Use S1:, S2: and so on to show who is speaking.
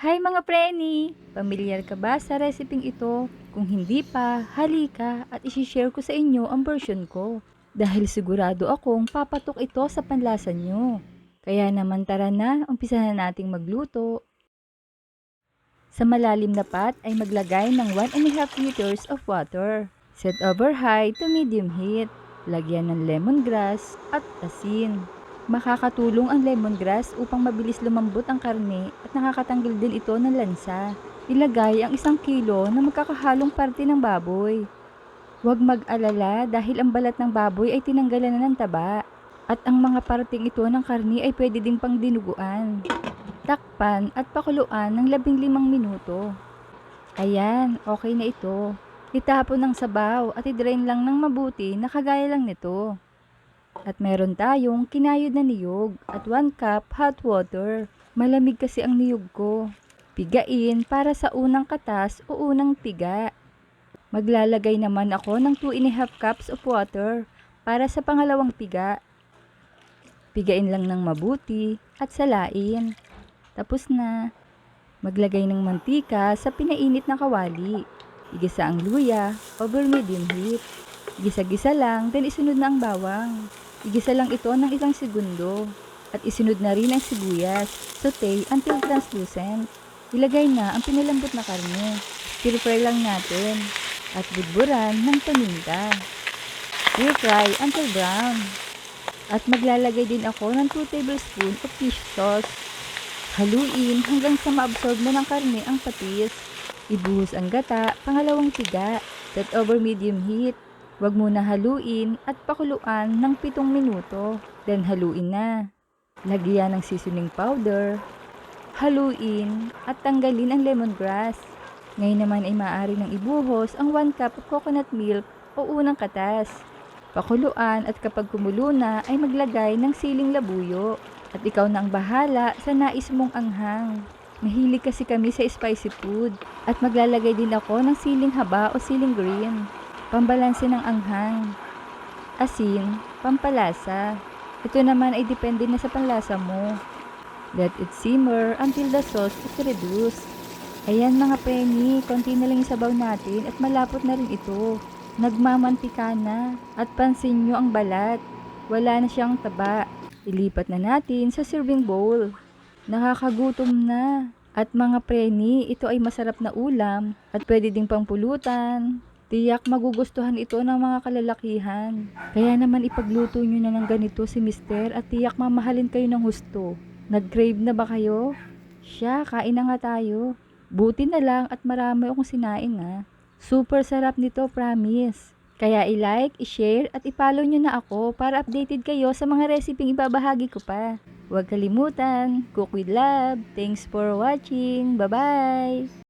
S1: Hi mga preni! Pamilyar ka ba sa reseping ito? Kung hindi pa, halika at isishare ko sa inyo ang version ko. Dahil sigurado akong papatok ito sa panlasa nyo. Kaya naman tara na, umpisahan nating magluto. Sa malalim na pot ay maglagay ng 1 and a half liters of water. Set over high to medium heat. Lagyan ng lemongrass at asin. Makakatulong ang lemongrass upang mabilis lumambot ang karne at nakakatanggal din ito ng lansa. Ilagay ang isang kilo na magkakahalong parte ng baboy. Huwag mag-alala dahil ang balat ng baboy ay tinanggalan na ng taba. At ang mga parting ito ng karne ay pwede ding pang dinuguan. Takpan at pakuluan ng 15 minuto. Ayan, okay na ito. Itapon ng sabaw at i-drain lang ng mabuti na kagaya lang nito. At meron tayong kinayod na niyog at 1 cup hot water. Malamig kasi ang niyog ko. Pigain para sa unang katas o unang piga. Maglalagay naman ako ng 2 and a half cups of water para sa pangalawang piga. Pigain lang ng mabuti at salain. Tapos na. Maglagay ng mantika sa pinainit na kawali. Igisa ang luya over medium heat. Gisa-gisa lang, then isunod na ang bawang. Igisa lang ito ng isang segundo. At isunod na rin ang sibuyas. Saute until translucent. Ilagay na ang pinalambot na karne. Stir-fry lang natin. At budburan ng paminta. Stir-fry until brown. At maglalagay din ako ng 2 tablespoon of fish sauce. Haluin hanggang sa maabsorb na ng karne ang patis. Ibuhos ang gata, pangalawang tiga. Set over medium heat. Huwag muna haluin at pakuluan ng 7 minuto. Then haluin na. Lagyan ng seasoning powder. Haluin at tanggalin ang lemongrass. Ngayon naman ay maaari ng ibuhos ang 1 cup of coconut milk o unang katas. Pakuluan at kapag kumulo na ay maglagay ng siling labuyo. At ikaw na ang bahala sa nais mong anghang. Mahilig kasi kami sa spicy food. At maglalagay din ako ng siling haba o siling green. Pambalanse ng anghang. Asin, pampalasa. Ito naman ay depende na sa panlasa mo. Let it simmer until the sauce is reduced. Ayan mga penny, konti na lang sabaw natin at malapot na rin ito. Nagmamantika na at pansin nyo ang balat. Wala na siyang taba. Ilipat na natin sa serving bowl. Nakakagutom na. At mga preni, ito ay masarap na ulam at pwede ding pangpulutan. Tiyak magugustuhan ito ng mga kalalakihan. Kaya naman ipagluto nyo na ng ganito si mister at tiyak mamahalin kayo ng husto. Nag-crave na ba kayo? Siya, kain na nga tayo. Buti na lang at marami akong sinaing ha. Super sarap nito, promise. Kaya i-like, i-share at i-follow nyo na ako para updated kayo sa mga reseping ibabahagi ko pa. Huwag kalimutan, cook with love. Thanks for watching. Bye-bye!